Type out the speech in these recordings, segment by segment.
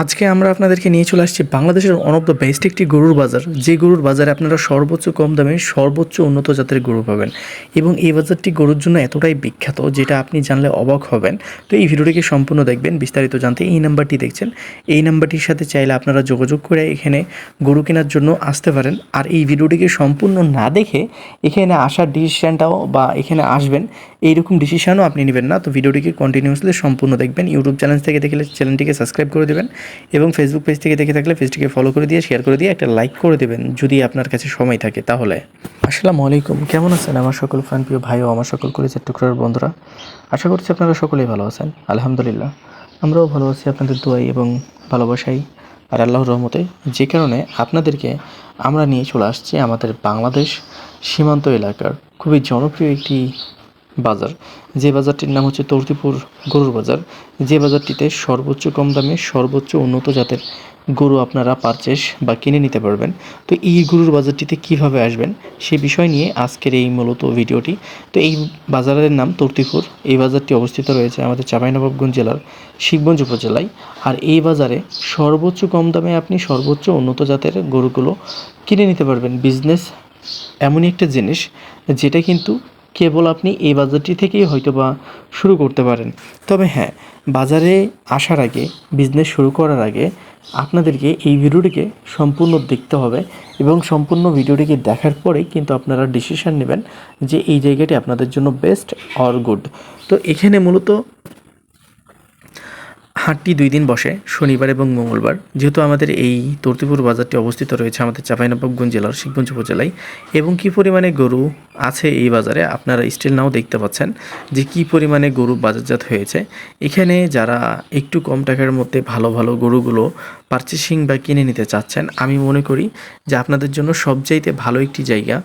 আজকে আমরা আপনাদেরকে নিয়ে চলে আসছি বাংলাদেশের ওয়ান অফ দ্য বেস্ট একটি গরুর বাজার। যে গরুর বাজারে আপনারা সর্বোচ্চ কম দামে সর্বোচ্চ উন্নত জাতের গরু পাবেন। এবং এই বাজারটি গরুর জন্য এতটাই বিখ্যাত যেটা আপনি জানলে অবাক হবেন। তো এই ভিডিওটিকে সম্পূর্ণ দেখবেন, বিস্তারিত জানতে এই নাম্বারটি দেখছেন। এই নাম্বারটির সাথে চাইলে আপনারা যোগাযোগ করে এখানে গরু কেনার জন্য আসতে পারেন। আর এই ভিডিওটিকে সম্পূর্ণ না দেখে এখানে আসার ডিসিশানটাও বা এখানে আসবেন, এইরকম ডিসিশানও আপনি নেবেন না। তো ভিডিওটিকে কন্টিনিউসলি সম্পূর্ণ দেখবেন। ইউটিউব চ্যানেল থেকে দেখলে চ্যানেলটিকে সাবস্ক্রাইব করে দেবেন। এবং ফেসবুক পেজ থেকে দেখে থাকলে পেজটিকে ফলো করে দিয়ে শেয়ার করে দিয়ে একটা লাইক করে দেবেন, যদি আপনার কাছে সময় থাকে তাহলে। আসসালামু আলাইকুম, কেমন আছেন আমার সকল ফ্যান প্রিয় ভাই ও আমার সকল কলেজের টুকরার বন্ধুরা? আশা করছি আপনারা সকলেই ভালো আছেন, আলহামদুলিল্লাহ। আমরাও ভালো আছি, আপনাদের দোয়াই এবং ভালোবাসাই। আর আল্লাহর রহমতে, যে কারণে আপনাদেরকে আমরা নিয়ে চলে আসছি আমাদের বাংলাদেশ সীমান্ত এলাকার খুবই জনপ্রিয় একটি বাজার। যে বাজারটির নাম হচ্ছে তর্তিপুর গরুর বাজার। যে বাজারটিতে সর্বোচ্চ কম দামে সর্বোচ্চ উন্নত জাতের গরু আপনারা পারচেস বা কিনে নিতে পারবেন। তো এই গরুর বাজারটিতে কীভাবে আসবেন সে বিষয় নিয়ে আজকের এই মূলত ভিডিওটি। তো এই বাজারের নাম তর্তিপুর। এই বাজারটি অবস্থিত রয়েছে আমাদের চাঁপাইনবাবগঞ্জ জেলার শিবগঞ্জ উপজেলায়। আর এই বাজারে সর্বোচ্চ কম দামে আপনি সর্বোচ্চ উন্নত জাতের গরুগুলো কিনে নিতে পারবেন। বিজনেস এমনই একটা জিনিস যেটা কিন্তু কেবল আপনি এই বাজারটি থেকেই হয়তো বা শুরু করতে পারেন। তবে হ্যাঁ বাজারে আসার আগে বিজনেস শুরু করার আগে আপনাদেরকে এই ভিডিওটিকে সম্পূর্ণ দেখতে হবে এবং সম্পূর্ণ ভিডিওটিকে দেখার পরেই কিন্তু আপনারা ডিসিশান নেবেন যে এই জায়গাটি আপনাদের জন্য বেস্ট অর গুড তো এখানে মূলত হাটটি দুই দিন বসে, শনিবার এবং মঙ্গলবার। যেহেতু আমাদের এই তর্তিপুর বাজারটি অবস্থিত রয়েছে আমাদের চাঁপাইনবাবগঞ্জ জেলার শিবগঞ্জ উপজেলায়, এবং কী পরিমাণে গরু আছে এই বাজারে আপনারা স্টিল নাও দেখতে পাচ্ছেন যে কী পরিমাণে গরু বাজারজাত হয়েছে। এখানে যারা একটু কম টাকার মধ্যে ভালো ভালো গরুগুলো পারচেসিং বা কিনে নিতে চাচ্ছেন, আমি মনে করি যে আপনাদের জন্য সবচাইতে ভালো একটি জায়গা,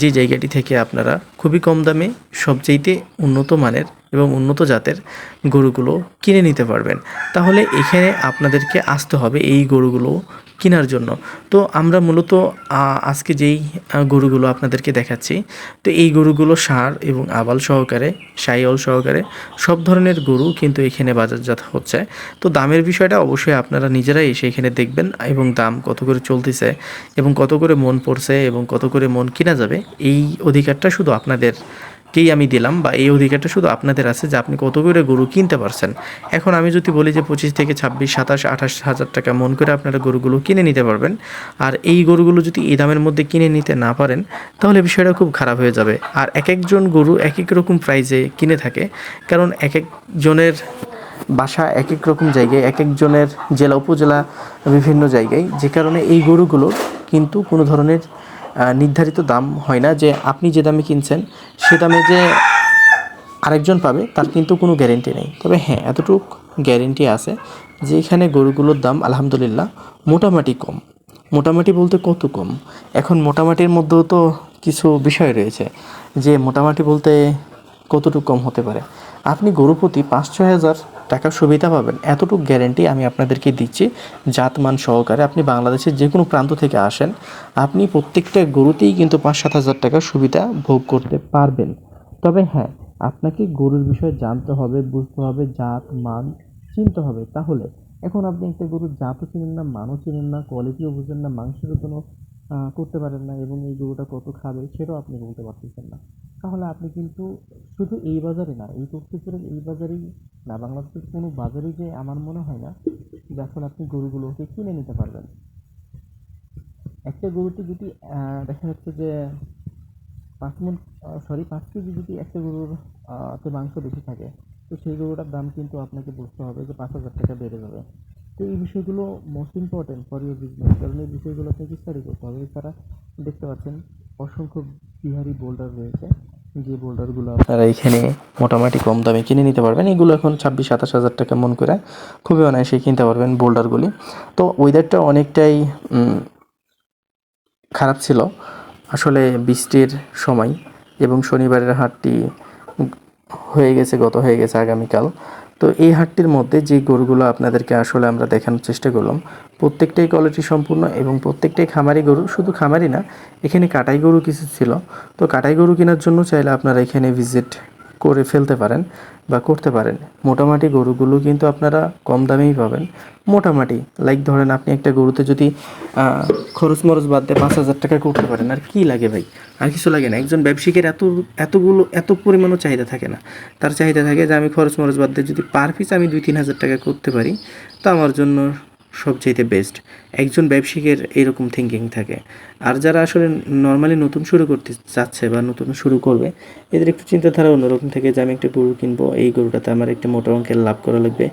যে জায়গাটি থেকে আপনারা খুবই কম দামে সবচাইতে উন্নত মানের এবং উন্নত জাতের গরুগুলো কিনে নিতে পারবেন। তাহলে এখানে আপনাদেরকে আসতে হবে এই গরুগুলো কেনার জন্য। তো আমরা মূলত আজকে যেই গরুগুলো আপনাদেরকে দেখাচ্ছি, তো এই গরুগুলো সার এবং আবাল সহকারে সাইল সহকারে সব ধরনের গরু কিন্তু এখানে বাজারজাত হচ্ছে। তো দামের বিষয়টা অবশ্যই আপনারা নিজেরাই এসে এখানে দেখবেন এবং দাম কত করে চলতেছে এবং কত করে মন পড়ছে এবং কত করে মন কিনা যাবে, এই অধিকারটা শুধু আপনাদের কেই আমি দিলাম বা এই অধিকারটা শুধু আপনাদের আছে যে আপনি কত করে গরু কিনতে পারছেন। এখন আমি যদি বলি যে পঁচিশ থেকে ছাব্বিশ, সাতাশ, আঠাশ হাজার টাকা মন করে আপনারা গরুগুলো কিনে নিতে পারবেন। আর এই গরুগুলো যদি এই দামের মধ্যে কিনে নিতে না পারেন, তাহলে বিষয়টা খুব খারাপ হয়ে যাবে। আর এক একজন গরু এক এক রকম প্রাইজে কিনে থাকে। কারণ এক একজনের বাসা এক এক রকম জায়গায়, এক একজনের জেলা, উপজেলা বিভিন্ন জায়গায়। যে কারণে এই গরুগুলোর কিন্তু কোনো ধরনের নির্ধারিত দাম হয় না যে আপনি যে দামে কিনছেন, সে দামে যে আরেকজন পাবে, তার কিন্তু কোনো গ্যারেন্টি নেই। তবে হ্যাঁ এতটুক গ্যারেন্টি আছে যে এখানে গরুগুলোর দাম আলহামদুলিল্লাহ মোটামুটি কম। মোটামুটি বলতে কত কম? এখন মোটামুটির মধ্যেও তো কিছু বিষয় রয়েছে যে মোটামুটি বলতে কতটুকু কম হতে পারে। আপনি গরু প্রতি পাঁচ, ছয় হাজার টাকার সুবিধা পাবেন। এতটুকু গ্যারেন্টি আমি আপনাদেরকে দিচ্ছি। জাতমান সহকারে আপনি বাংলাদেশের যে কোনো প্রান্ত থেকে আসেন, আপনি প্রত্যেকটা গরুতেই কিন্তু পাঁচ, সাত হাজার টাকার সুবিধা ভোগ করতে পারবেন। তবে হ্যাঁ আপনাকে গরুর বিষয়ে জানতে হবে, বুঝতে হবে, জাত, মান চিনতে হবে। তাহলে এখন আপনি একটা গরুর জাতও চিনেন না, মানও চিনেন না কোয়ালিটিও বুঝেন না মাংসেরও কোনো করতে পারেন না এবং এই গরুটা কত খাবে সেটাও আপনি বলতে পারতেছেন না। তাহলে আপনি কিন্তু শুধু এই বাজারে না, এই তথ্যপুরের এই বাজারেই না, বাংলাদেশের কোনো বাজারেই যে আমার মনে হয় না যে এখন আপনি গরুগুলোকে কিনে নিতে পারবেন। একটা গরুতে যদি দেখা যাচ্ছে যে পাঁচ মন সরি পাঁচ কেজি যদি একটা গরুর মাংস বেশি থাকে, তো সেই গরুটার দাম কিন্তু আপনাকে বুঝতে হবে যে পাঁচ হাজার টাকা বেড়ে যাবে। তো এই বিষয়গুলো most important for your business কারণ এই বিষয়গুলো আপনাকে স্টাডি করতে হবে। এছাড়া দেখতে পাচ্ছেন অসংখ্য বিহারি বোল্ডার রয়েছে, যে বোল্ডারগুলো আপনারা এখানে মোটামুটি কম দামে কিনে নিতে পারবেন। এগুলো এখন ছাব্বিশ, সাতাশ হাজার টাকা মন করে খুবই অনায়াসে কিনতে পারবেন বোল্ডারগুলি তো ওয়েদারটা অনেকটাই খারাপ ছিল। আসলে বৃষ্টির সময় এবং শনিবারের হাটটি হয়ে গেছে, গত হয়ে গেছে আগামীকাল। তো এই হাটটির মধ্যে যে গরুগুলো আপনাদেরকে আসলে আমরা দেখানোর চেষ্টা করলাম, প্রত্যেকটাই কোয়ালিটি সম্পূর্ণ এবং প্রত্যেকটাই খামারি গরু, শুধু খামারি না, এখানে কাটাই গরু কিছু ছিল। তো কাটাই গরু কেনার জন্য চাইলে আপনারা এখানে ভিজিট করে ফেলতে পারেন বা করতে পারেন। মোটামুটি গরুগুলো কিন্তু আপনারা কম দামেই পাবেন। মোটামুটি লাইক ধরেন আপনি একটা গরুতে যদি খরচ মরচ বাদ দিয়ে পাঁচ হাজার টাকা করতে পারেন, আর কি লাগে ভাই? আর কিছু লাগে না। একজন ব্যবসায়িকের এত, এতগুলো, এত পরিমাণও চাহিদা থাকে না। তার চাহিদা থাকে যে আমি খরচ মরচ বাদ দিয়ে যদি পার পিস আমি দুই তিন হাজার টাকা করতে পারি, তো আমার জন্য সবচাইতে বেস্ট একজন ব্যবসায়িকের এরকম থিঙ্কিং থাকে। আর যারা আসলে নর্মালি নতুন শুরু করতে চাচ্ছে বা নতুন শুরু করবে, এদের একটু চিন্তাধারা অন্যরকম থাকে যে, আমি একটা গরু কিনবো, এই গরুটাতে আমার একটা মোটা অঙ্কের লাভ করা লাগবে।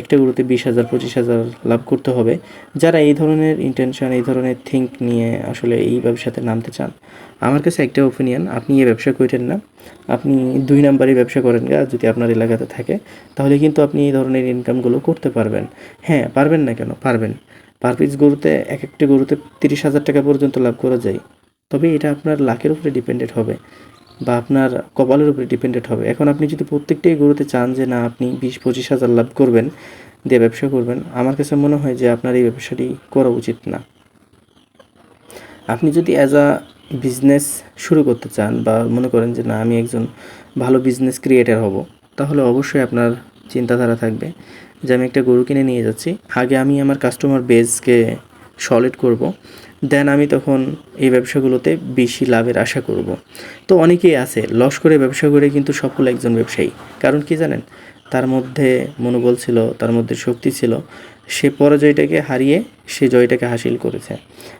একটা গরুতে বিশ হাজার, পঁচিশ হাজার লাভ করতে হবে। যারা এই ধরনের ইন্টেনশন এই ধরনের থিঙ্ক নিয়ে আসলে এই ব্যবসাতে নামতে চান, আমার কাছে একটা ওপিনিয়ন আপনি এই ব্যবসা করেন না। আপনি দুই নাম্বারই ব্যবসা করেন গা, যদি আপনার এলাকাতে থাকে, তাহলে কিন্তু আপনি এই ধরনের ইনকামগুলো করতে পারবেন। হ্যাঁ পারবেন না কেন? পারবেন। পার পিস গরুতে এক একটি গরুতে তিরিশ হাজার টাকা পর্যন্ত লাভ করা যায়। তবে এটা আপনার লাখের উপরে ডিপেন্ডেড হবে বা আপনার কপালের উপরে ডিপেন্ডেড হবে। এখন আপনি যদি প্রত্যেকটাই গরুতে চান যে, না, আপনি বিশ, পঁচিশ হাজার লাভ করবেন, দিয়ে ব্যবসা করবেন, আমার কাছে মনে হয় যে, আপনার এই ব্যবসাটি করা উচিত না। আপনি যদি অ্যাজ আ বিজনেস শুরু করতে চান বা মনে করেন যে, না, আমি একজন ভালো বিজনেস ক্রিয়েটার হব, তাহলে অবশ্যই আপনার চিন্তাধারা থাকবে। যে আমি একটা গরু কিনে নিয়ে যাচ্ছি। আগে আমি আমার কাস্টমার বেসকে সলিড করব। দেন আমি তখন এই ব্যবসাগুলোতে বেশি লাভের আশা করব। তো অনেকেই আছে, লস করে ব্যবসা করে কিন্তু সফল একজন ব্যবসায়ী। কারণ কি জানেন? তার মধ্যে মনোবল ছিল, তার মধ্যে শক্তি ছিল। সে পরাজয়টাকে হারিয়ে সে জয়টাকে হাসিল করেছে।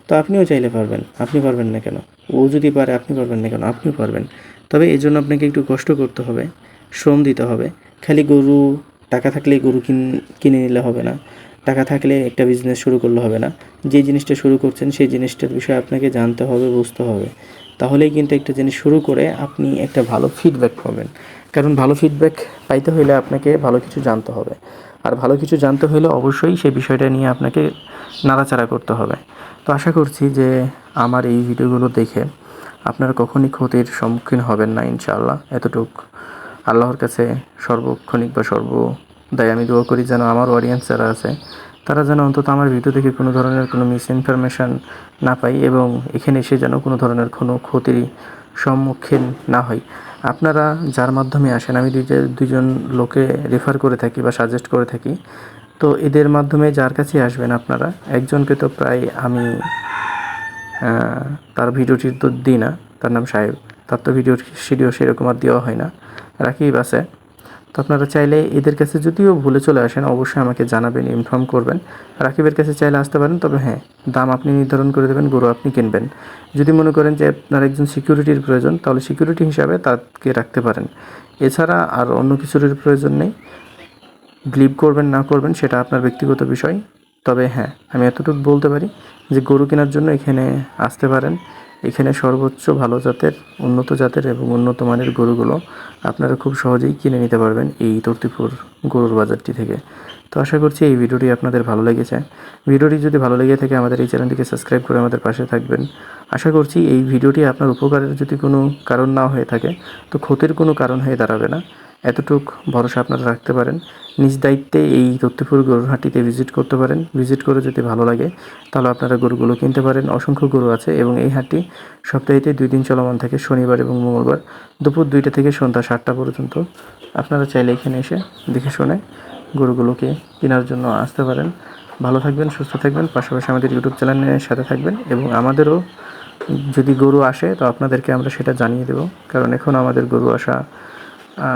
তো আপনিও চাইলে পারবেন, আপনি পারবেন না কেন? ও যদি পারে, আপনি পারবেন না কেন? আপনিও পারবেন। তবে এই জন্য আপনাকে একটু কষ্ট করতে হবে, শ্রম দিতে হবে। খালি গরু টাকা থাকলেই গরু কিন, কিনে নিলে হবে না। টাকা থাকলে একটা বিজনেস শুরু করলে হবে না। যে জিনিসটা শুরু করছেন, সেই জিনিসটার বিষয়ে আপনাকে জানতে হবে, বুঝতে হবে। তাহলেই কিন্তু একটা জিনিস শুরু করে আপনি একটা ভালো ফিডব্যাক পাবেন। কারণ ভালো ফিডব্যাক পাইতে হলে আপনাকে ভালো কিছু জানতে হবে। আর ভালো কিছু জানতে হলে অবশ্যই সেই বিষয়টা নিয়ে আপনাকে নাড়াচাড়া করতে হবে। তো আশা করছি যে আমার এই ভিডিওগুলো দেখে আপনারা কখনই ক্ষতির সম্মুখীন হবেন না, ইনশাআল্লাহ। এতটুক। আল্লাহর কাছে সর্বক্ষণিক বা সর্বদাই আমি দোয়া করি যেন আমার অডিয়েন্স যারা আছে, তারা যেন অন্তত আমার ভিডিও থেকে কোনো ধরনের কোনো মিস ইনফরমেশান না পাই এবং এখানে এসে যেন কোনো ধরনের কোনো ক্ষতির সম্মুখীন না হয়। আপনারা যার মাধ্যমে আসেন, আমি দুইটা দুইজন লোকে রেফার করে থাকি বা সাজেস্ট করে থাকি, তো এদের মাধ্যমে যার কাছে আসবেন আপনারা, একজনকে তো প্রায় আমি তার ভিডিওটি তো দিই না, তার নাম সাহেব, তার তো ভিডিও শিডিও সেরকম আর দেওয়া হয় না। রাকিব আছে। তো আপনারা চাইলে এদের কাছে যদিও ভুলে চলে আসেন, অবশ্যই আমাকে জানাবেন ইনফর্ম করবেন। রাকিবের কাছে চাইলে আসতে পারেন, তবে হ্যাঁ দাম আপনি নির্ধারণ করে দেবেন, গরু আপনি কিনবেন। যদি মনে করেন যে আপনার একজন সিকিউরিটির প্রয়োজন, তাহলে সিকিউরিটি হিসাবে তাকে রাখতে পারেন। এছাড়া আর অন্য কিছুর প্রয়োজন নেই। বিলিভ করবেন, না করবেন, সেটা আপনার ব্যক্তিগত বিষয়। তবে হ্যাঁ আমি এতটুকু বলতে পারি যে গরু কেনার জন্য এখানে আসতে পারেন। এখানে সর্বোচ্চ ভালো জাতের, উন্নত জাতের এবং উন্নত মানের গরুগুলো আপনারা খুব সহজেই কিনে নিতে পারবেন এই তর্তিপুর গরুর বাজারটি থেকে। তো আশা করছি এই ভিডিওটি আপনাদের ভালো লেগেছে। ভিডিওটি যদি ভালো লেগে থাকে আমাদের এই চ্যানেলটিকে সাবস্ক্রাইব করে আমাদের পাশে থাকবেন। আশা করছি এই ভিডিওটি আপনার উপকারের যদি কোনো কারণ না হয়ে থাকে, তো ক্ষতির কোনো কারণ হয়ে দাঁড়াবে না। এতটুক ভরসা আপনারা রাখতে পারেন। নিজ দায়িত্বে এই তথ্যপুর গরুর হাটিতে ভিজিট করতে পারেন। ভিজিট করে যদি ভালো লাগে, তাহলে আপনারা গরুগুলো কিনতে পারেন। অসংখ্য গরু আছে এবং এই হাটটি সপ্তাহেতে দুই দিন চলমান থাকে, শনিবার এবং মঙ্গলবার। দুপুর দুইটা থেকে সন্ধ্যা সাতটা পর্যন্ত। আপনারা চাইলে এখানে এসে দেখে শুনে গরুগুলোকে কেনার জন্য আসতে পারেন। ভালো থাকবেন, সুস্থ থাকবেন। পাশাপাশি আমাদের ইউটিউব চ্যানেলের সাথে থাকবেন এবং আমাদেরও যদি গরু আসে, তো আপনাদেরকে আমরা সেটা জানিয়ে দেব। কারণ এখন আমাদের গরু আসা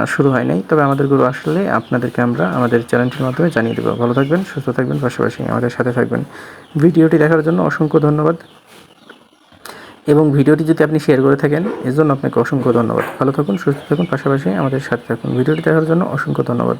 শুরু হয় নাই। তবে আমাদের গুরু আসলে আপনাদেরকে আমরা আমাদের চ্যানেলটির মাধ্যমে জানিয়ে দেবো। ভালো থাকবেন, সুস্থ থাকবেন, পাশাপাশি আমাদের সাথে থাকবেন। ভিডিওটি দেখার জন্য অসংখ্য ধন্যবাদ। এবং ভিডিওটি যদি আপনি শেয়ার করে থাকেন, এর জন্য আপনাকে অসংখ্য ধন্যবাদ। ভালো থাকুন, সুস্থ থাকুন, পাশাপাশি আমাদের সাথে থাকুন। ভিডিওটি দেখার জন্য অসংখ্য ধন্যবাদ।